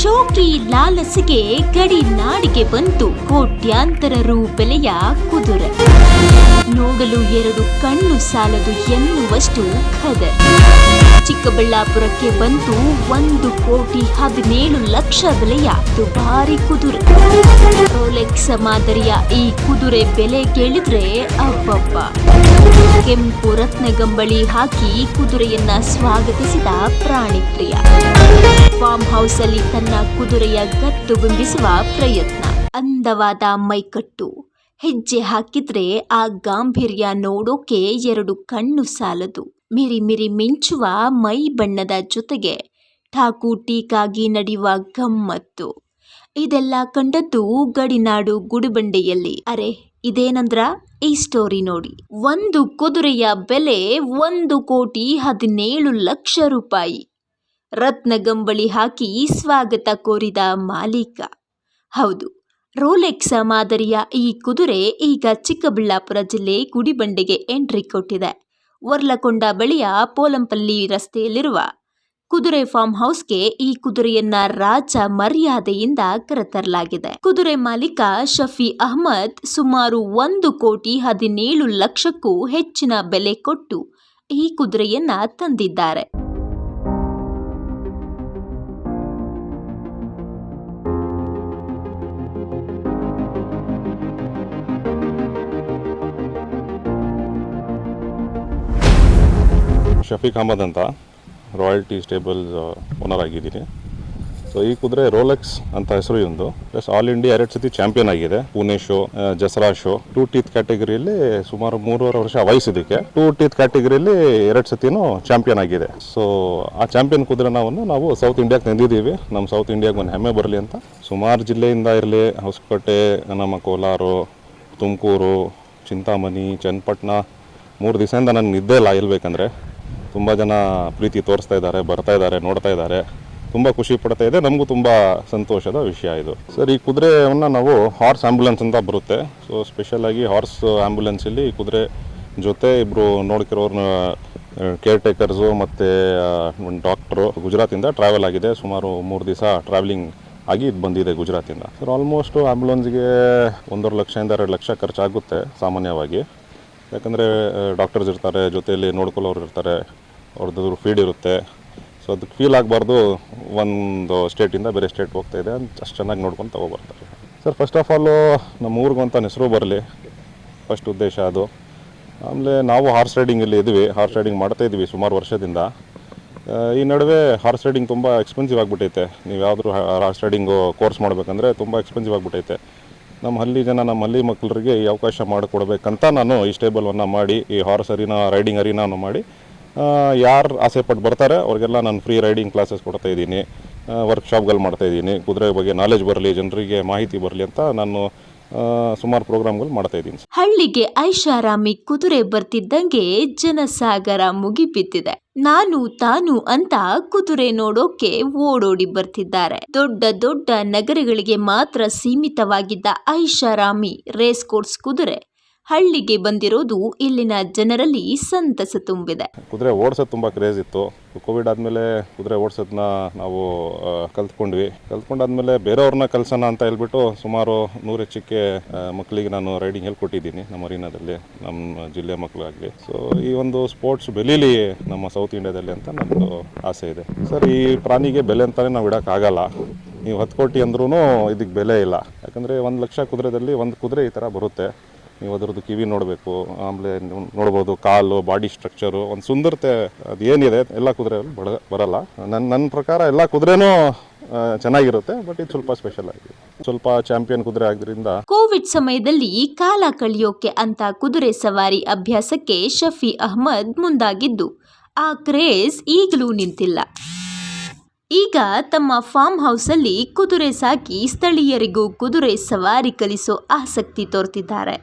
ಶೋಕಿ ಲಾಲಸಿಗೆ ಗಡಿ ನಾಡಿಗೆ ಬಂತು ಕೋಟ್ಯಾಂತರ ರು ಬೆಲೆಯ ಕುದುರೆ. ನೋಡಲು ಎರಡು ಕಣ್ಣು ಸಾಲದು ಎನ್ನುವಷ್ಟು ಖದರ್ ಚಿಕ್ಕಬಳ್ಳಾಪುರಕ್ಕೆ ಬಂತು ಒಂದು ಕೋಟಿ ಹದಿನೇಳು ಲಕ್ಷ ಬೆಲೆಯ ದುಬಾರಿ ಕುದುರೆ. ರೋಲೆಕ್ಸ್ ಮಾದರಿಯ ಈ ಕುದುರೆ ಬೆಲೆ ಕೇಳಿದ್ರೆ ಅಬ್ಬಬ್ಬ. ಕೆಂಪು ರತ್ನಗಂಬಳಿ ಹಾಕಿ ಕುದುರೆಯನ್ನ ಸ್ವಾಗತಿಸಿದ ಪ್ರಾಣಿ ಪ್ರಿಯ. ಫಾರ್ಮ್ ಹೌಸ್ ಅಲ್ಲಿ ತನ್ನ ಕುದುರೆಯ ಗತ್ತು ಬಿಂಬಿಸುವ ಪ್ರಯತ್ನ. ಅಂದವಾದ ಮೈಕಟ್ಟು. ಹೆಜ್ಜೆ ಹಾಕಿದ್ರೆ ಆ ಗಾಂಭೀರ್ಯ ನೋಡೋಕೆ ಎರಡು ಕಣ್ಣು ಸಾಲದು. ಮಿರಿ ಮಿರಿ ಮಿಂಚುವ ಮೈ ಬಣ್ಣದ ಜೊತೆಗೆ ಠಾಕು ಟೀಕಾಗಿ ನಡೆಯುವ ಗಮ್ಮತ್ತು. ಇದೆಲ್ಲ ಕಂಡದ್ದು ಗಡಿನಾಡು ಗುಡಿಬಂಡೆಯಲ್ಲಿ. ಅರೆ ಇದೇನಂದ್ರ, ಈ ಸ್ಟೋರಿ ನೋಡಿ. ಒಂದು ಕುದುರೆಯ ಬೆಲೆ ಒಂದು ಕೋಟಿ ಹದಿನೇಳು ಲಕ್ಷ ರೂಪಾಯಿ. ರತ್ನಗಂಬಳಿ ಹಾಕಿ ಸ್ವಾಗತ ಕೋರಿದ ಮಾಲೀಕ. ಹೌದು, ರೋಲೆಕ್ಸ ಮಾದರಿಯ ಈ ಕುದುರೆ ಈಗ ಚಿಕ್ಕಬಳ್ಳಾಪುರ ಜಿಲ್ಲೆ ಗುಡಿಬಂಡೆಗೆ ಎಂಟ್ರಿ ಕೊಟ್ಟಿದೆ. ವರ್ಲಕೊಂಡ ಬಳಿಯ ಪೋಲಂಪಲ್ಲಿ ರಸ್ತೆಯಲ್ಲಿರುವ ಕುದುರೆ ಫಾರ್ಮ್ ಹೌಸ್ಗೆ ಈ ಕುದುರೆಯನ್ನ ರಾಜ ಮರ್ಯಾದೆಯಿಂದ ಕರೆತರಲಾಗಿದೆ. ಕುದುರೆ ಮಾಲೀಕ ಶಫಿ ಅಹ್ಮದ್ ಸುಮಾರು ಒಂದು ಕೋಟಿ ಹದಿನೇಳು ಲಕ್ಷಕ್ಕೂ ಹೆಚ್ಚಿನ ಬೆಲೆ ಕೊಟ್ಟು ಈ ಕುದುರೆಯನ್ನ ತಂದಿದ್ದಾರೆ. ಶಫೀಕ್ ಅಹಮದ್ ಅಂತ. ರಾಯಲ್ಟಿ ಸ್ಟೇಬಲ್ ಓನರ್ ಆಗಿದ್ದೀನಿ ಸೊ ಈ ಕುದುರೆ ರೋಲೆಕ್ಸ್ ಅಂತ ಹೆಸರು ಇಂದು ಪ್ಲಸ್ ಆಲ್ ಇಂಡಿಯಾ ಎರಡು ಸತಿ ಚಾಂಪಿಯನ್ ಆಗಿದೆ. ಪುಣೆ ಶೋ ಜಸರಾ ಶೋ ಟೂ ಟೀತ್ ಕ್ಯಾಟಗರಿಯಲ್ಲಿ ಸುಮಾರು ಮೂರುವರೆ ವರ್ಷ ವಯಸ್ಸಿದಕ್ಕೆ ಟೂ ಟೀತ್ ಕ್ಯಾಟಗರಿಯಲ್ಲಿ ಎರಡು ಸತಿನೂ ಚಾಂಪಿಯನ್ ಆಗಿದೆ. ಸೊ ಆ ಚಾಂಪಿಯನ್ ಕುದುರೆನವನ್ನು ನಾವು ಸೌತ್ ಇಂಡಿಯಾಗೆ ತಂದಿದ್ದೀವಿ. ನಮ್ಮ ಸೌತ್ ಇಂಡಿಯಾಗೆ ಒಂದು ಹೆಮ್ಮೆ ಬರಲಿ ಅಂತ. ಸುಮಾರು ಜಿಲ್ಲೆಯಿಂದ ಇರಲಿ ಹೊಸಕೋಟೆ ನಮ್ಮ ಕೋಲಾರು, ತುಮಕೂರು, ಚಿಂತಾಮಣಿ, ಚನ್ನಪಟ್ಟಣ, ಮೂರು ದಿವಸದಿಂದ ನನಗೆ ನಿದ್ದೆ ಇಲ್ಲ ಇಲ್ಬೇಕಂದ್ರೆ ತುಂಬ ಜನ ಪ್ರೀತಿ ತೋರಿಸ್ತಾ ಇದ್ದಾರೆ, ಬರ್ತಾ ಇದ್ದಾರೆ, ನೋಡ್ತಾ ಇದ್ದಾರೆ. ತುಂಬ ಖುಷಿ ಪಡ್ತಾ ಇದೆ. ನಮಗೂ ತುಂಬ ಸಂತೋಷದ ವಿಷಯ ಇದು. ಸರ್, ಈ ಕುದುರೆಯನ್ನು ನಾವು ಹಾರ್ಸ್ ಆ್ಯಂಬುಲೆನ್ಸ್ ಅಂತ ಬರುತ್ತೆ. ಸೊ ಸ್ಪೆಷಲಾಗಿ ಹಾರ್ಸ್ ಆ್ಯಂಬುಲೆನ್ಸಲ್ಲಿ ಕುದುರೆ ಜೊತೆ ಇಬ್ಬರು ನೋಡ್ಕಿರೋರು ಕೇರ್ ಟೇಕರ್ಸು ಮತ್ತು ಡಾಕ್ಟ್ರು ಗುಜರಾತಿಂದ ಟ್ರಾವೆಲ್ ಆಗಿದೆ. ಸುಮಾರು ಮೂರು ದಿವಸ ಟ್ರಾವೆಲಿಂಗ್ ಆಗಿ ಇದು ಬಂದಿದೆ ಗುಜರಾತಿಂದ. ಸರ್ ಆಲ್ಮೋಸ್ಟು ಆ್ಯಂಬುಲೆನ್ಸ್ಗೆ ಒಂದೂವರೆ ಲಕ್ಷದಿಂದ ಎರಡು ಲಕ್ಷ ಖರ್ಚಾಗುತ್ತೆ ಸಾಮಾನ್ಯವಾಗಿ. ಯಾಕಂದರೆ ಡಾಕ್ಟರ್ಸ್ ಇರ್ತಾರೆ, ಜೊತೆಯಲ್ಲಿ ನೋಡ್ಕೊಳ್ಳೋರು ಇರ್ತಾರೆ ಅವ್ರದ್ದು ಫೀಡ್ ಇರುತ್ತೆ. ಸೊ ಅದಕ್ಕೆ ಫೀಲ್ ಆಗಬಾರ್ದು, ಒಂದು ಸ್ಟೇಟಿಂದ ಬೇರೆ ಸ್ಟೇಟ್ ಹೋಗ್ತಾ ಇದೆ, ಅಂತ ಅಷ್ಟು ಚೆನ್ನಾಗಿ ನೋಡ್ಕೊಂಡು ತೊಗೊಬರ್ತಾರೆ ಸರ್ ಫಸ್ಟ್ ಆಫ್ ಆಲು ನಮ್ಮ ಅಂತ ಹೆಸರು ಬರಲಿ. ಫಸ್ಟ್ ಉದ್ದೇಶ ಅದು. ಆಮೇಲೆ ನಾವು ಹಾರ್ಸ್ ರೈಡಿಂಗಲ್ಲಿ ಇದ್ವಿ. ಹಾರ್ಸ್ ರೈಡಿಂಗ್ ಮಾಡ್ತಾ ಇದ್ವಿ ಸುಮಾರು ವರ್ಷದಿಂದ. ಈ ನಡುವೆ ಹಾರ್ಸ್ ರೈಡಿಂಗ್ ತುಂಬ ಎಕ್ಸ್ಪೆನ್ಸಿವ್ ಆಗಿಬಿಟ್ಟೈತೆ. ನೀವು ಯಾವ್ದಾದ್ರು ಹಾರ್ಸ್ ರೈಡಿಂಗು ಕೋರ್ಸ್ ಮಾಡಬೇಕಂದ್ರೆ ತುಂಬ ಎಕ್ಸ್ಪೆನ್ಸಿವ್ ಆಗಿಬಿಟ್ಟೈತೆ. ನಮ್ಮ ಹಳ್ಳಿ ಜನ, ನಮ್ಮ ಹಳ್ಳಿ ಮಕ್ಕಳಿಗೆ ಈ ಅವಕಾಶ ಮಾಡಿಕೊಡ್ಬೇಕಂತ ನಾನು ಈ ಸ್ಟೇಬಲ್ವನ್ನು ಮಾಡಿ, ಈ ಹಾರ್ಸ್ ಅರಿನಾ ರೈಡಿಂಗ್ ಅರಿನಾನು ಮಾಡಿ ಯಾರು ಆಸೆ ಪಟ್ಟು ಬರ್ತಾರೆ, ಅವ್ರಿಗೆಲ್ಲ ನಾನು ಫ್ರೀ ರೈಡಿಂಗ್ ಕ್ಲಾಸಸ್ ಕೊಡ್ತಾ ಇದ್ದೀನಿ ವರ್ಕ್ಶಾಪ್ಗಳು ಮಾಡ್ತಾ ಇದ್ದೀನಿ, ಕುದುರೆ ಬಗ್ಗೆ ನಾಲೆಜ್ ಬರಲಿ, ಜನರಿಗೆ ಮಾಹಿತಿ ಬರಲಿ ಅಂತ ನಾನು ಸುಮಾರು ಪ್ರೋಗ್ರಾಮ್ಗಳು ಮಾಡ್ತಾ ಇದ್ದೀನಿ ಹಳ್ಳಿಗೆ ಐಷಾರಾಮಿ ಕುದುರೆ ಬರ್ತಿದ್ದಂಗೆ ಜನಸಾಗರ ಮುಗಿಬಿದ್ದಿದೆ. ನಾನು ತಾನು ಅಂತ ಕುದುರೆ ನೋಡೋಕೆ ಓಡೋಡಿ ಬರ್ತಿದ್ದಾರೆ. ದೊಡ್ಡ ದೊಡ್ಡ ನಗರಗಳಿಗೆ ಮಾತ್ರ ಸೀಮಿತವಾಗಿದ್ದ ಐಷಾರಾಮಿ ರೇಸ್ ಕೋರ್ಸ್ ಕುದುರೆ ಹಳ್ಳಿಗೆ ಬಂದಿರೋದು ಇಲ್ಲಿನ ಜನರಲ್ಲಿ ಸಂತಸ ತುಂಬಿದೆ. ಕುದುರೆ ಓಡಿಸೋದು ತುಂಬ ಕ್ರೇಜ್ ಇತ್ತು. ಕೋವಿಡ್ ಆದಮೇಲೆ ಕುದುರೆ ಓಡಿಸೋದನ್ನ ನಾವು ಕಲ್ತ್ಕೊಂಡ್ವಿ. ಕಲ್ತ್ಕೊಂಡಾದ್ಮೇಲೆ ಬೇರೆಯವ್ರನ್ನ ಕಲ್ಸೋಣ ಅಂತ ಹೇಳ್ಬಿಟ್ಟು ಸುಮಾರು ನೂರು ಹೆಚ್ಚಿಗೆ ಆ, ಮಕ್ಕಳಿಗೆ ನಾನು ರೈಡಿಂಗ್ ಹೇಳ್ಕೊಟ್ಟಿದ್ದೀನಿ ನಮ್ಮ ಮರೀನಾದಲ್ಲಿ ನಮ್ಮ ಜಿಲ್ಲೆ ಮಕ್ಕಳಾಗಲಿ ಸೊ ಈ ಒಂದು ಸ್ಪೋರ್ಟ್ಸ್ ಬೆಲೀಲಿ ನಮ್ಮ ಸೌತ್ ಇಂಡಿಯಾದಲ್ಲಿ ಅಂತ ನಮ್ಮದು ಆಸೆ ಇದೆ. ಸರ್ ಈ ಪ್ರಾಣಿಗೆ ಬೆಲೆ ಅಂತಲೇ ನಾವು ಇಡೋಕ್ಕಾಗಲ್ಲ ನೀವು ಹತ್ತು ಕೋಟಿ ಅಂದ್ರೂ ಇದಕ್ಕೆ ಬೆಲೆ ಇಲ್ಲ. ಯಾಕಂದರೆ ಒಂದು ಲಕ್ಷ ಕುದುರೆದಲ್ಲಿ ಒಂದು ಕುದುರೆ ಈ ಥರ ಬರುತ್ತೆ. ನೀವು ಅದರದ್ದು ಕಿವಿ ನೋಡಬೇಕು, ಆಮೇಲೆ ನೋಡ್ಬೋದು ಕಾಲು, ಬಾಡಿ ಸ್ಟ್ರಕ್ಚರು, ಒಂದು ಸುಂದರತೆ ಅದು ಏನಿದೆ, ಎಲ್ಲ ಕುದುರೆ ಬಡ, ಬರಲ್ಲ. ನನ್ನ ನನ್ನ ಪ್ರಕಾರ ಎಲ್ಲ ಕುದುರೆನೂ ಚೆನ್ನಾಗಿರುತ್ತೆ, ಬಟ್ ಇದು ಸ್ವಲ್ಪ ಸ್ಪೆಷಲ್ ಆಗಿದೆ. ಸ್ವಲ್ಪ ಚಾಂಪಿಯನ್ ಕುದುರೆ ಆಗಿದ್ರಿಂದ ಕೋವಿಡ್ ಸಮಯದಲ್ಲಿ ಕಾಲ ಕಳೆಯೋಕೆ ಅಂತ ಕುದುರೆ ಸವಾರಿ ಅಭ್ಯಾಸಕ್ಕೆ ಶಫಿ ಅಹ್ಮದ್ ಮುಂದಾಗಿದ್ದು, ಆ ಕ್ರೇಜ್ ಈಗಲೂ ನಿಂತಿಲ್ಲ. ಈಗ ತಮ್ಮ ಫಾರ್ಮ್ ಹೌಸಲ್ಲಿ ಕುದುರೆ ಸಾಕಿ ಸ್ಥಳೀಯರಿಗೂ ಕುದುರೆ ಸವಾರಿ ಕಲಿಸೋ ಆಸಕ್ತಿ ತೋರ್ತಿದ್ದಾರೆ.